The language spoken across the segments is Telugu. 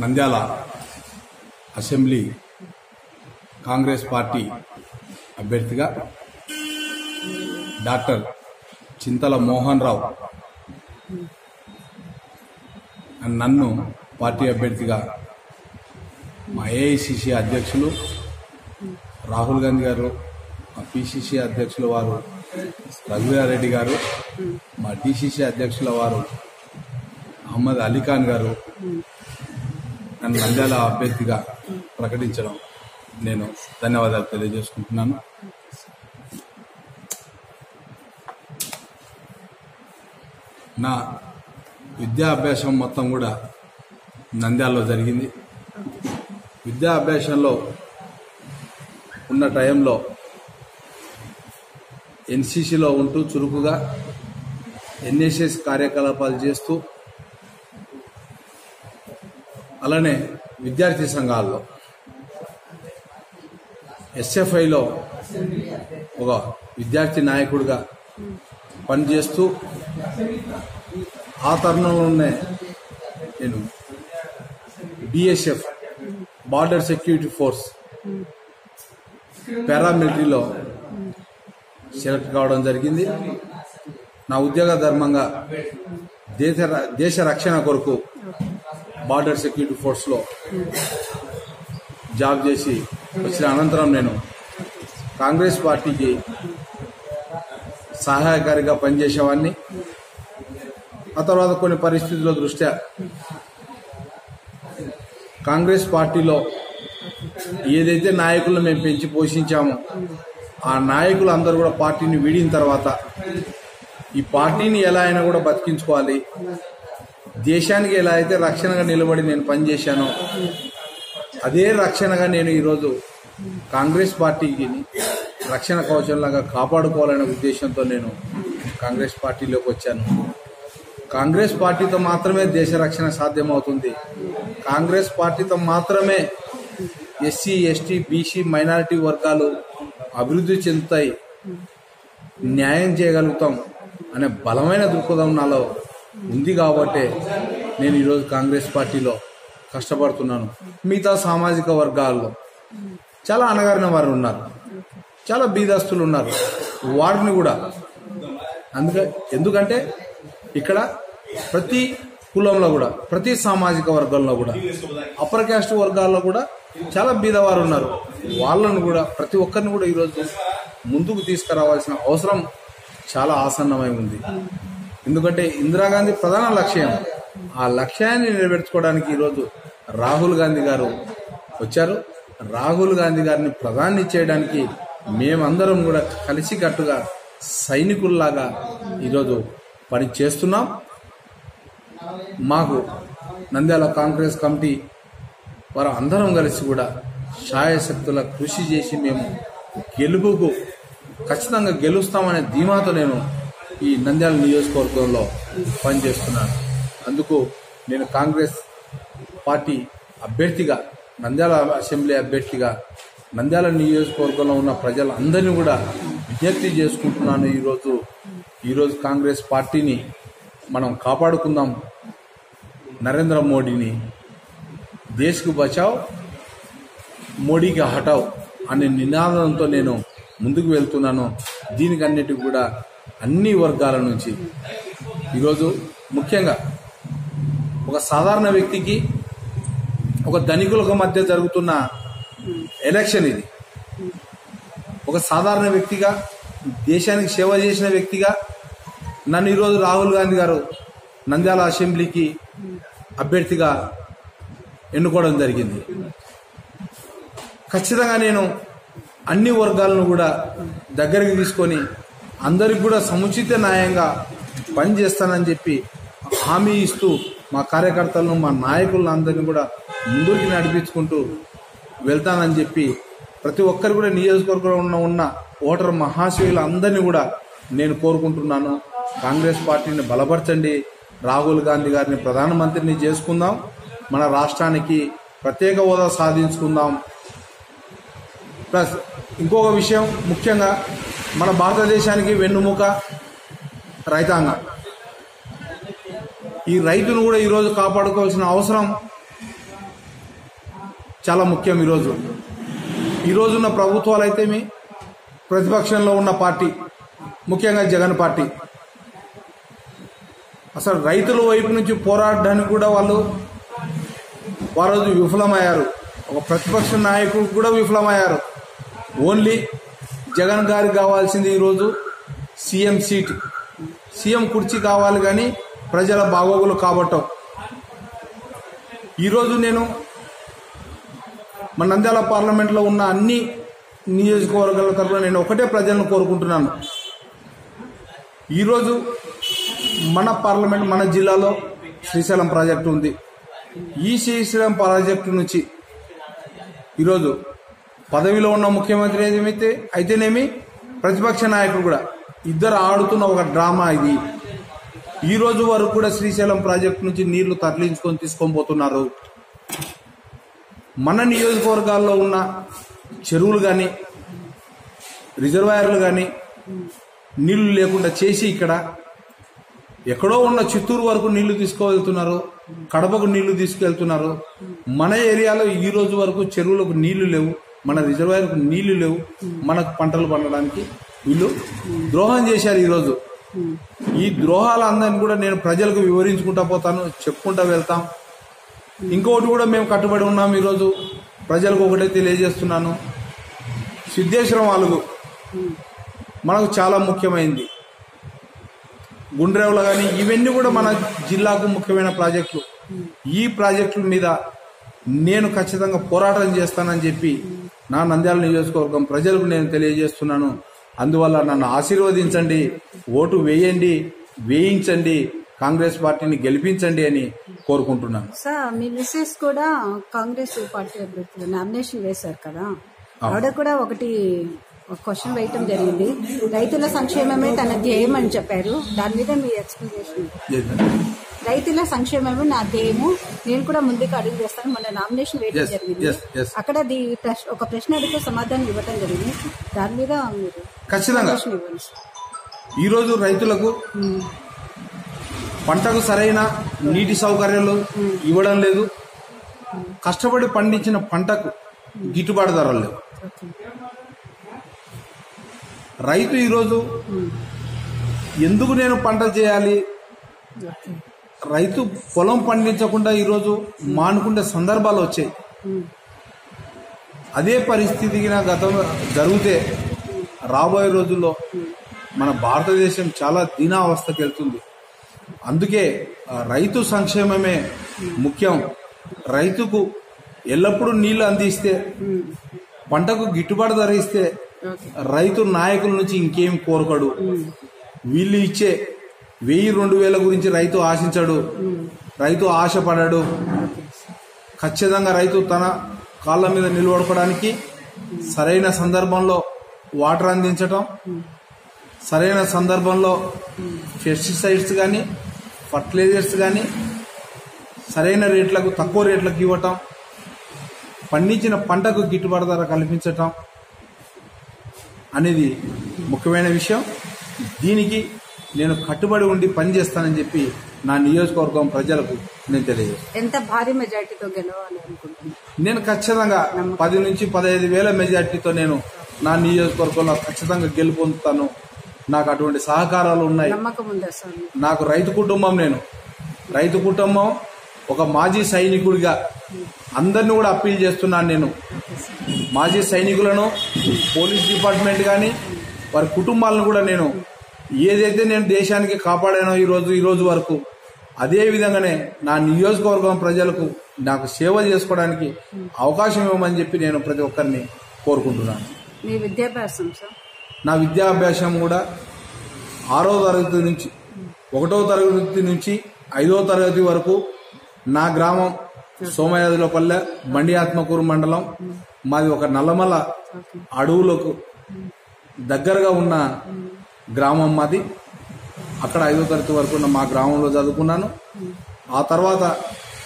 నంద్యాల అసెంబ్లీ కాంగ్రెస్ పార్టీ అభ్యర్థిగా డాక్టర్ చింతల మోహన్ రావు నన్ను పార్టీ అభ్యర్థిగా మా ఏఐసిసి అధ్యక్షులు రాహుల్ గాంధీ గారు మా పిసిసి అధ్యక్షుల వారు రఘువీరారెడ్డి గారు మా డిసిసి అధ్యక్షుల వారు అహ్మద్ అలీఖాన్ గారు నన్ను నంద్యాల అభ్యర్థిగా ప్రకటించడం నేను ధన్యవాదాలు తెలియజేసుకుంటున్నాను. నా విద్యాభ్యాసం మొత్తం కూడా నంద్యాలలో జరిగింది. విద్యాభ్యాసంలో ఉన్న టైంలో ఎన్సీసీలో ఉంటూ చురుకుగా ఎన్ఎస్ఎస్ కార్యకలాపాలు చేస్తూ అలానే విద్యార్థి సంఘాల్లో ఎస్ఎఫ్ఐలో ఒక విద్యార్థి నాయకుడిగా పనిచేస్తూ ఆ తరుణంలోనే నేను బిఎస్ఎఫ్ బార్డర్ సెక్యూరిటీ ఫోర్స్ పారామిలిటరీలో సెలెక్ట్ కావడం జరిగింది. నా ఉద్యోగ ధర్మంగా దేశ దేశ రక్షణ కొరకు బార్డర్ సెక్యూరిటీ ఫోర్స్లో జాబ్ చేసి వచ్చిన అనంతరం నేను కాంగ్రెస్ పార్టీకి సహాయకారిగా పనిచేసేవాడిని. ఆ తర్వాత కొన్ని పరిస్థితుల దృష్ట్యా కాంగ్రెస్ పార్టీలో ఏదైతే నాయకులను మేము పెంచి పోషించామో ఆ నాయకులు అందరూ కూడా పార్టీని వీడిన తర్వాత ఈ పార్టీని ఎలా అయినా కూడా బతికించుకోవాలి. దేశానికి ఎలా అయితే రక్షణగా నిలబడి నేను పనిచేశానో అదే రక్షణగా నేను ఈరోజు కాంగ్రెస్ పార్టీకి రక్షణ కవచంలాగా కాపాడుకోవాలనే ఉద్దేశంతో నేను కాంగ్రెస్ పార్టీలోకి వచ్చాను. కాంగ్రెస్ పార్టీతో మాత్రమే దేశ రక్షణ సాధ్యమవుతుంది. కాంగ్రెస్ పార్టీతో మాత్రమే ఎస్సీ ఎస్టీ బీసీ మైనారిటీ వర్గాలు అభివృద్ధి చెందుతాయి. న్యాయం చేయగలుగుతాం అనే బలమైన దృక్పథం నాలో ఉంది కాబట్టే నేను ఈరోజు కాంగ్రెస్ పార్టీలో కష్టపడుతున్నాను. మిగతా సామాజిక వర్గాల్లో చాలా అనగారిన వారు ఉన్నారు. చాలా బీదస్తులు ఉన్నారు. వారిని కూడా. అందుకే ఎందుకంటే ఇక్కడ ప్రతి కులంలో కూడా ప్రతి సామాజిక వర్గంలో కూడా అప్పర్ క్యాస్ట్ వర్గాల్లో కూడా చాలా బీదవారు ఉన్నారు. వాళ్ళను కూడా ప్రతి ఒక్కరిని కూడా ఈరోజు ముందుకు తీసుకురావాల్సిన అవసరం చాలా ఆసన్నమై ఉంది. ఎందుకంటే ఇందిరాగాంధీ ప్రధాన లక్ష్యం. ఆ లక్ష్యాన్ని నెరవేర్చుకోవడానికి ఈరోజు రాహుల్ గాంధీ గారు వచ్చారు. రాహుల్ గాంధీ గారిని ప్రధాని చేయడానికి మేమందరం కూడా కలిసికట్టుగా సైనికుల్లాగా ఈరోజు పని చేస్తున్నాం. మాకు నంద్యాల కాంగ్రెస్ కమిటీ వారు అందరం కలిసి కూడా శాయశక్తుల కృషి చేసి మేము గెలుపుకు ఖచ్చితంగా గెలుస్తామనే ధీమాతో నేను ఈ నంద్యాల నియోజకవర్గంలో పనిచేస్తున్నాను. అందుకు నేను కాంగ్రెస్ పార్టీ అభ్యర్థిగా నంద్యాల అసెంబ్లీ అభ్యర్థిగా నంద్యాల నియోజకవర్గంలో ఉన్న ప్రజలందరినీ కూడా విజ్ఞప్తి చేసుకుంటున్నాను. ఈరోజు ఈరోజు కాంగ్రెస్ పార్టీని మనం కాపాడుకుందాం. నరేంద్ర మోడీని దేశ్కు బచావ్ మోడీకి హటావ్ అనే నినాదంతో నేను ముందుకు వెళ్తున్నాను. దీనికన్నిటికి కూడా అన్ని వర్గాల నుంచి. ఈరోజు ముఖ్యంగా ఒక సాధారణ వ్యక్తికి ఒక ధనికులకు మధ్య జరుగుతున్న ఎలక్షన్ ఇది. ఒక సాధారణ వ్యక్తిగా దేశానికి సేవ చేసిన వ్యక్తిగా నన్ను ఈరోజు రాహుల్ గాంధీ గారు నంద్యాల అసెంబ్లీకి అభ్యర్థిగా ఎన్నుకోవడం జరిగింది. ఖచ్చితంగా నేను అన్ని వర్గాలను కూడా దగ్గరికి తీసుకొని అందరికి కూడా సముచిత న్యాయంగా పనిచేస్తానని చెప్పి హామీ ఇస్తూ మా కార్యకర్తలను మా నాయకులను అందరినీ కూడా ముందుకి నడిపించుకుంటూ వెళ్తానని చెప్పి ప్రతి ఒక్కరు కూడా నియోజకవర్గంలో ఉన్న ఉన్న ఓటర్ మహాశయులు అందరినీ కూడా నేను కోరుకుంటున్నాను. కాంగ్రెస్ పార్టీని బలపరచండి. రాహుల్ గాంధీ గారిని ప్రధానమంత్రిని చేసుకుందాం. మన రాష్ట్రానికి ప్రత్యేక హోదా సాధించుకుందాం. ప్లస్ ఇంకొక విషయం ముఖ్యంగా మన భారతదేశానికి వెన్నుముక రైతాంగం. ఈ రైతును కూడా ఈరోజు కాపాడుకోవాల్సిన అవసరం చాలా ముఖ్యం ఈరోజు. ఈ రోజున్న ప్రభుత్వాలు అయితేమి ప్రతిపక్షంలో ఉన్న పార్టీ ముఖ్యంగా జగన్ పార్టీ. అసలు రైతుల వైపు నుంచి పోరాడడానికి కూడా వాళ్ళు వారు రోజు విఫలమయ్యారు. ఒక ప్రతిపక్ష నాయకుడు కూడా విఫలమయ్యారు. ఓన్లీ జగన్ గారికి కావాల్సింది ఈరోజు సీఎం సీట్. సీఎం కుర్చీ కావాలి కానీ ప్రజల బాగోగులు కాబట్టం ఈరోజు నేను మన నంద్యాల పార్లమెంట్లో ఉన్న అన్ని నియోజకవర్గాల తరఫున నేను ఒకటే ప్రజలను కోరుకుంటున్నాను. ఈరోజు మన పార్లమెంట్ మన జిల్లాలో శ్రీశైలం ప్రాజెక్టు ఉంది. ఈ శ్రీశైలం ప్రాజెక్టు నుంచి ఈరోజు పదవిలో ఉన్న ముఖ్యమంత్రి ఏదైతే అయితేనేమి ప్రతిపక్ష నాయకుడు కూడా ఇద్దరు ఆడుతున్న ఒక డ్రామా ఇది. ఈ రోజు వరకు కూడా శ్రీశైలం ప్రాజెక్టు నుంచి నీళ్ళు తరలించుకొని తీసుకొని పోతున్నారు. మన నియోజకవర్గాల్లో ఉన్న చెరువులు కానీ రిజర్వాయర్లు కానీ నీళ్ళు లేకుండా చేసి ఇక్కడ ఎక్కడో ఉన్న చిత్తూరు వరకు నీళ్ళు తీసుకువెళ్తున్నారు కడపకు నీళ్ళు తీసుకువెళ్తున్నారు మన ఏరియాలో ఈ రోజు వరకు చెరువులకు నీళ్ళు లేవు. మన రిజర్వాయర్కు నీళ్ళు లేవు. మనకు పంటలు పండడానికి వీళ్ళు ద్రోహం చేశారు ఈరోజు. ఈ ద్రోహాలందరినీ కూడా నేను ప్రజలకు వివరించుకుంటా పోతాను చెప్పుకుంటా వెళ్తాం. ఇంకొకటి కూడా మేము కట్టుబడి ఉన్నాం ఈరోజు. ప్రజలకు ఒకటే తెలియజేస్తున్నాను. సిద్ధేశ్వరం అలుగు. మనకు చాలా ముఖ్యమైనది గుండ్రేవుల కానీ ఇవన్నీ కూడా మన జిల్లాకు ముఖ్యమైన ప్రాజెక్టులు. ఈ ప్రాజెక్టుల మీద నేను ఖచ్చితంగా పోరాటం చేస్తానని చెప్పి నా నంద్యాల నియోజకవర్గం ప్రజలకు నేను తెలియజేస్తున్నాను. అందువల్ల నన్ను ఆశీర్వదించండి ఓటు వేయండి వేయించండి కాంగ్రెస్ పార్టీని గెలిపించండి అని కోరుకుంటున్నాను. సార్ మీ మిస్సెస్ కూడా కాంగ్రెస్ పార్టీ అభ్యర్థులు నామినేషన్ వేశారు కదా? ఆవిడ కూడా ఒకటి క్వశ్చన్ వేయటం జరిగింది. రైతుల సంక్షేమమే తన ధ్యేయం అని చెప్పారు. దాని మీద మీ ఎక్స్ప్లెనేషన్. రైతుల సంక్షేమమే నా ధ్యేయము నేను కూడా ముందుకు అడుగు చేస్తాను మొన్న నామినేషన్ వేయడం జరిగింది. అక్కడ ఒక ప్రశ్న అడిగితే సమాధానం ఇవ్వటం జరిగింది. దాని మీద మీరు ఖచ్చితంగా. ఇవ్వండి. సార్. ఈరోజు రైతులకు పంటకు సరైన నీటి సౌకర్యాలు ఇవ్వడం లేదు. కష్టపడి పండించిన పంటకు గిట్టుబాటు ధరలు లేవు. రైతు ఈరోజు ఎందుకు నేను పంట చేయాలి. రైతు పొలం పండించకుండా ఈరోజు మానుకునే సందర్భాలు వచ్చాయి. అదే పరిస్థితికి నా గతం జరిగితే రాబోయే రోజుల్లో మన భారతదేశం చాలా దీనావస్థకి వెళ్తుంది. అందుకే రైతు సంక్షేమమే ముఖ్యం. రైతుకు ఎల్లప్పుడూ నీళ్ళు అందిస్తే పంటకు గిట్టుబాటు ధర ఇస్తే. రైతు నాయకుల నుంచి ఇంకేం కోరకడు. వీళ్ళు ఇచ్చే వెయ్యి రెండు వేల గురించి రైతు ఆశించడు. రైతు ఆశపడడు ఖచ్చితంగా రైతు తన కాళ్ళ మీద నిలబడుకోవడానికి సరైన సందర్భంలో వాటర్ అందించటం సరైన సందర్భంలో పెస్టిసైడ్స్ కానీ ఫర్టిలైజర్స్ కానీ సరైన రేట్లకు తక్కువ రేట్లకు ఇవ్వటం పండించిన పంటకు గిట్టుబాటు ధర కల్పించటం అనేది ముఖ్యమైన విషయం. దీనికి నేను కట్టుబడి ఉండి పనిచేస్తానని చెప్పి నా నియోజకవర్గం ప్రజలకు నేను తెలియజేస్తాను. ఎంత భారీ మెజార్టీతో గెలవాలి అనుకుంటున్నాను నేను ఖచ్చితంగా పది నుంచి పదహైదు వేల మెజార్టీతో నేను నా నియోజకవర్గంలో ఖచ్చితంగా గెలుపొందుతాను నాకు అటువంటి సహకారాలు ఉన్నాయి? నాకు రైతు కుటుంబం నేను. రైతు కుటుంబం ఒక మాజీ సైనికుడిగా అందరిని కూడా అప్పీల్ చేస్తున్నాను నేను. మాజీ సైనికులను పోలీస్ డిపార్ట్మెంట్ కానీ వారి కుటుంబాలను కూడా నేను ఏదైతే నేను దేశానికి కాపాడానో ఈ రోజు ఈ రోజు వరకు అదే విధంగానే నా నియోజకవర్గం ప్రజలకు నాకు సేవ చేసుకోవడానికి అవకాశం ఇవ్వమని చెప్పి నేను ప్రతి ఒక్కరిని కోరుకుంటున్నాను. మీ విద్యాభ్యాసం సార్? నా విద్యాభ్యాసం కూడా ఆరో తరగతి నుంచి ఒకటో తరగతి నుంచి ఐదో తరగతి వరకు నా గ్రామం సోమయాదిలోపల్లె బండి ఆత్మకూరు మండలం. మాది ఒక నల్లమల అడవులకు దగ్గరగా ఉన్న గ్రామం మాది. అక్కడ ఐదో తరగతి వరకు మా గ్రామంలో చదువుకున్నాను. ఆ తర్వాత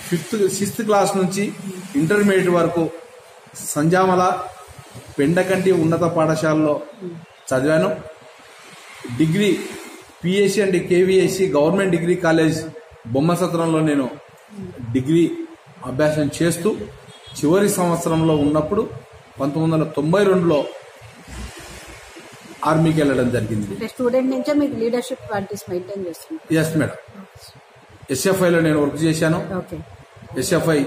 ఫిఫ్త్ సిక్స్త్ క్లాస్ నుంచి ఇంటర్మీడియట్ వరకు సంజామల పెండకంటి ఉన్నత పాఠశాలలో చదివాను. Degree PSC and KVSC government degree college బొమ్మ సత్రంలో నేను డిగ్రీ అభ్యాసం చేస్తూ చివరి సంవత్సరంలో ఉన్నప్పుడు పంతొమ్మిది వందల తొంభై రెండులో ఆర్మీకి వెళ్ళడం జరిగింది. స్టూడెంట్ నుంచే మీకు లీడర్షిప్ క్వాలిటీస్ మెయింటైన్ చేస్తున్నారు. ఎస్ మేడం ఎస్ఎఫ్ఐలో నేను వర్క్ చేశాను. ఎస్ఎఫ్ఐ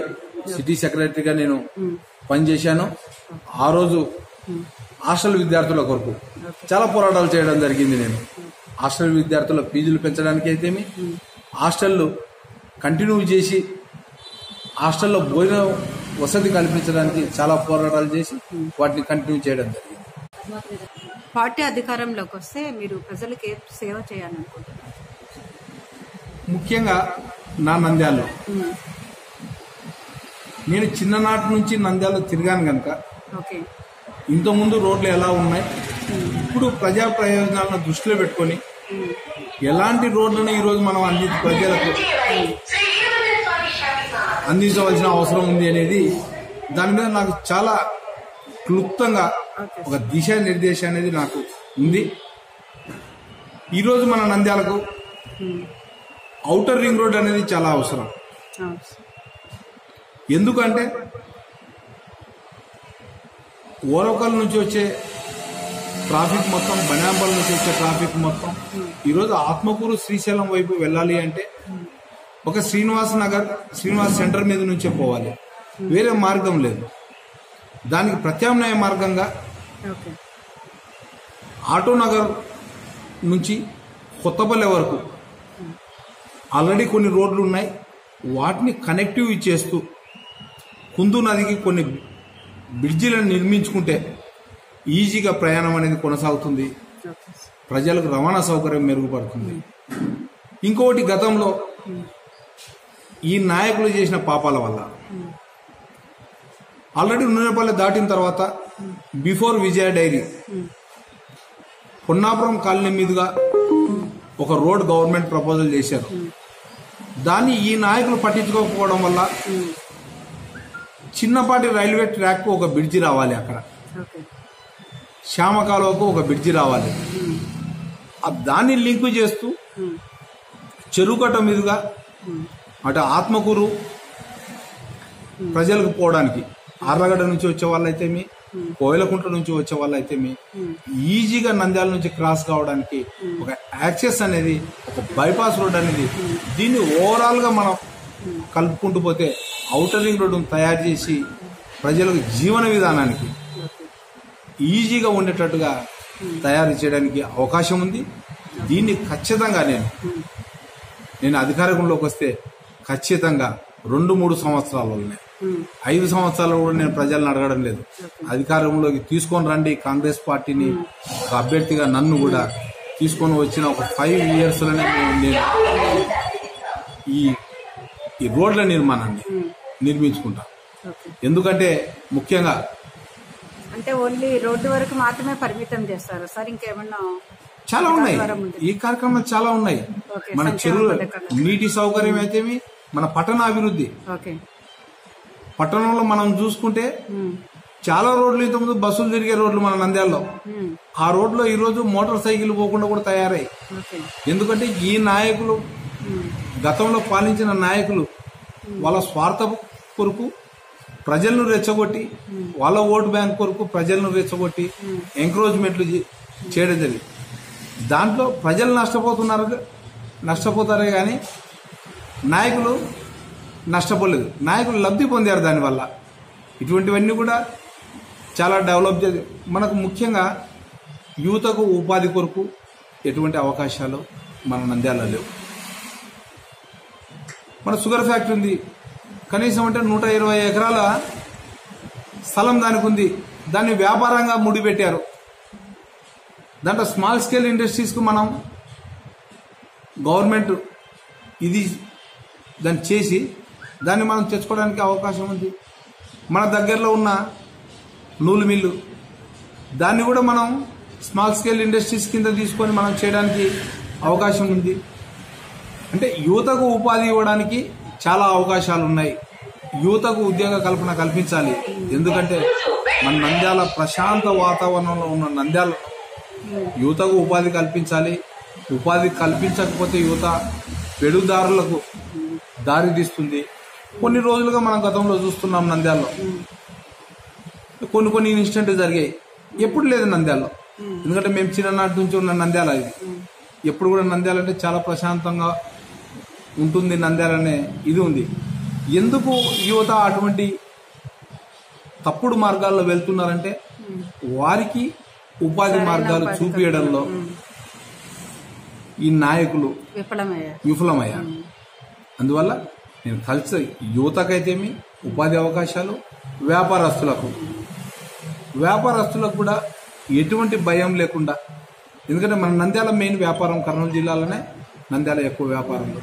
సిటీ సెక్రటరీగా నేను పనిచేశాను ఆ రోజు హాస్టల్ విద్యార్థుల కొరకు చాలా పోరాటాలు చేయడం జరిగింది నేను. హాస్టల్ విద్యార్థుల ఫీజులు పెంచడానికి అయితేమి హాస్టల్ కంటిన్యూ చేసి హాస్టల్లో భోజన వసతి కల్పించడానికి చాలా పోరాటాలు చేసి వాటిని కంటిన్యూ చేయడం జరిగింది. పార్టీ అధికారంలోకి వస్తే మీరు ప్రజలకు ఏ సేవ చేయాలనుకుంటున్నారు? ముఖ్యంగా నా నంద్యాలలో. నేను చిన్ననాటి నుంచి నంద్యాలలో తిరిగాను కనుక ఓకే. ఇంతకుముందు రోడ్లు ఎలా ఉన్నాయి ఇప్పుడు ప్రజా ప్రయోజనాలను దృష్టిలో పెట్టుకొని ఎలాంటి రోడ్లను ఈరోజు మనం అంది ప్రజలకు అందించవలసిన అవసరం ఉంది అనేది దాని మీద నాకు చాలా క్లుప్తంగా ఒక దిశ నిర్దేశం అనేది నాకు ఉంది. ఈరోజు మన నంద్యాలకు ఔటర్ రింగ్ రోడ్ అనేది చాలా అవసరం. ఎందుకంటే ఓరకల్ నుంచి వచ్చే ట్రాఫిక్ మొత్తం బనాంబల్ నుంచి వచ్చే ట్రాఫిక్ మొత్తం ఈరోజు ఆత్మకూరు శ్రీశైలం వైపు వెళ్ళాలి అంటే ఒక శ్రీనివాస్ నగర్ శ్రీనివాస్ సెంటర్ మీద నుంచే పోవాలి. వేరే మార్గం లేదు. దానికి ప్రత్యామ్నాయ మార్గంగా ఓకే. ఆటో నగర్ నుంచి కొత్తపల్లె వరకు ఆల్రెడీ కొన్ని రోడ్లు ఉన్నాయి. వాటిని కనెక్టివ్ చేస్తూ కుందు నదికి కొన్ని బ్రిడ్జిలను నిర్మించుకుంటే ఈజీగా ప్రయాణం అనేది కొనసాగుతుంది. ప్రజలకు రవాణా సౌకర్యం మెరుగుపడుతుంది. ఇంకొకటి గతంలో ఈ నాయకులు చేసిన పాపాల వల్ల ఆల్రెడీ నూనెపల్లి దాటిన తర్వాత before Vijaya dairy. Ponnapuram colony మీదుగా ఒక రోడ్ గవర్నమెంట్ ప్రపోజల్ చేశారు. దాన్ని ఈ నాయకులు పట్టించుకోకపోవడం వల్ల చిన్నపాటి రైల్వే ట్రాక్ ఒక బ్రిడ్జి రావాలి అక్కడ. శ్యామకాలువకు ఒక బ్రిడ్జి రావాలి. దాన్ని లింక్ చేస్తూ చెరుకట్ట మీదుగా అటు ఆత్మకూరు ప్రజలకు పోవడానికి ఆర్లగడ్డ నుంచి వచ్చే వాళ్ళైతేమి కోయలకుంట్ల నుంచి వచ్చే వాళ్ళైతేమి ఈజీగా నంద్యాల నుంచి క్రాస్ కావడానికి ఒక యాక్సెస్ అనేది ఒక బైపాస్ రోడ్ అనేది దీన్ని ఓవరాల్గా మనం కలుపుకుంటూ పోతే ఔటర్ రింగ్ రోడ్డును తయారు చేసి ప్రజలకు జీవన విధానానికి ఈజీగా ఉండేటట్టుగా తయారు చేయడానికి అవకాశం ఉంది. దీన్ని ఖచ్చితంగా నేను నేను అధికారంలోకి వస్తే ఖచ్చితంగా రెండు మూడు సంవత్సరాలలోనే ఐదు సంవత్సరాలు కూడా నేను ప్రజలను అడగడం లేదు. అధికారంలోకి తీసుకొని రండి కాంగ్రెస్ పార్టీని ఒక అభ్యర్థిగా నన్ను కూడా తీసుకొని వచ్చిన ఒక ఫైవ్ ఇయర్స్లోనే నేను ఈ ఈ రోడ్ల నిర్మాణాన్ని నిర్మించుకుంటా. ఎందుకంటే ముఖ్యంగా అంటే ఓన్లీ రోడ్డు వరకు మాత్రమే పరిమితం చేస్తారు. సార్ ఇంకేమన్నా చాలా ఉన్నాయి. ఈ కార్యక్రమాలు చాలా ఉన్నాయి. మన చెరువులు పథకాలు. నీటి సౌకర్యం అయితేమి మన పట్టణ అభివృద్ధి. పట్టణంలో మనం చూసుకుంటే చాలా రోడ్లు ఇంతకుముందు బస్సులు తిరిగే రోడ్లు మన నంద్యాలలో. ఆ రోడ్లో ఈ రోజు మోటార్ సైకిల్ పోకుండా కూడా తయారై. ఎందుకంటే ఈ నాయకులు గతంలో పాలించిన నాయకులు వాళ్ళ స్వార్థ కొరకు ప్రజలను రెచ్చగొట్టి వాళ్ళ ఓటు బ్యాంక్ కొరకు ప్రజలను రెచ్చగొట్టి ఎంకరేజ్మెంట్లు చేయడం జరిగింది. దాంట్లో ప్రజలు నష్టపోతున్నారు నష్టపోతారే కానీ నాయకులు నష్టపోలేదు. నాయకులు లబ్ధి పొందారు దానివల్ల. ఇటువంటివన్నీ కూడా చాలా డెవలప్ చే మనకు ముఖ్యంగా యువతకు ఉపాధి కొరకు ఎటువంటి అవకాశాలు మన నంద్యాలలో లేవు. మన షుగర్ ఫ్యాక్టరీ ఉంది. కనీసం అంటే నూట ఇరవై ఎకరాల స్థలం దానికి ఉంది. దాన్ని వ్యాపారంగా ముడిపెట్టారు. దాంట్లో స్మాల్ స్కేల్ ఇండస్ట్రీస్కు మనం గవర్నమెంట్ ఇది దాన్ని చేసి దాన్ని మనం తెచ్చుకోవడానికి అవకాశం ఉంది. మన దగ్గరలో ఉన్న నూలు మిల్లు. దాన్ని కూడా మనం స్మాల్ స్కేల్ ఇండస్ట్రీస్ కింద తీసుకొని మనం చేయడానికి అవకాశం ఉంది. అంటే యువతకు ఉపాధి ఇవ్వడానికి చాలా అవకాశాలు ఉన్నాయి. యువతకు ఉద్యోగ కల్పన కల్పించాలి. ఎందుకంటే మన నంద్యాల ప్రశాంత వాతావరణంలో ఉన్న నంద్యాల యువతకు ఉపాధి కల్పించాలి. ఉపాధి కల్పించకపోతే యువత పెడుదారులకు దారి తీస్తుంది. కొన్ని రోజులుగా మనం గతంలో చూస్తున్నాం నంద్యాలలో. కొన్ని కొన్ని ఇన్సిడెంట్ జరిగాయి. ఎప్పుడు లేదు నంద్యాలలో. ఎందుకంటే మేము చిన్ననాటి నుంచి ఉన్న నంద్యాల ఇది. ఎప్పుడు కూడా నంద్యాల అంటే చాలా ప్రశాంతంగా ఉంటుంది నంద్యాల అనే ఇది ఉంది. ఎందుకు యువత అటువంటి తప్పుడు మార్గాల్లో వెళ్తున్నారంటే వారికి ఉపాధి మార్గాలు చూపించడంలో ఈ నాయకులు విఫలమయ్యారు. విఫలమయ్యారు. అందువల్ల నేను కలిసి యువతకైతేమి ఉపాధి అవకాశాలు వ్యాపారస్తులకు. వ్యాపారస్తులకు కూడా ఎటువంటి భయం లేకుండా ఎందుకంటే మన నంద్యాల మెయిన్ వ్యాపారం కర్నూలు జిల్లాలోనే నంద్యాల ఎక్కువ వ్యాపారంలో.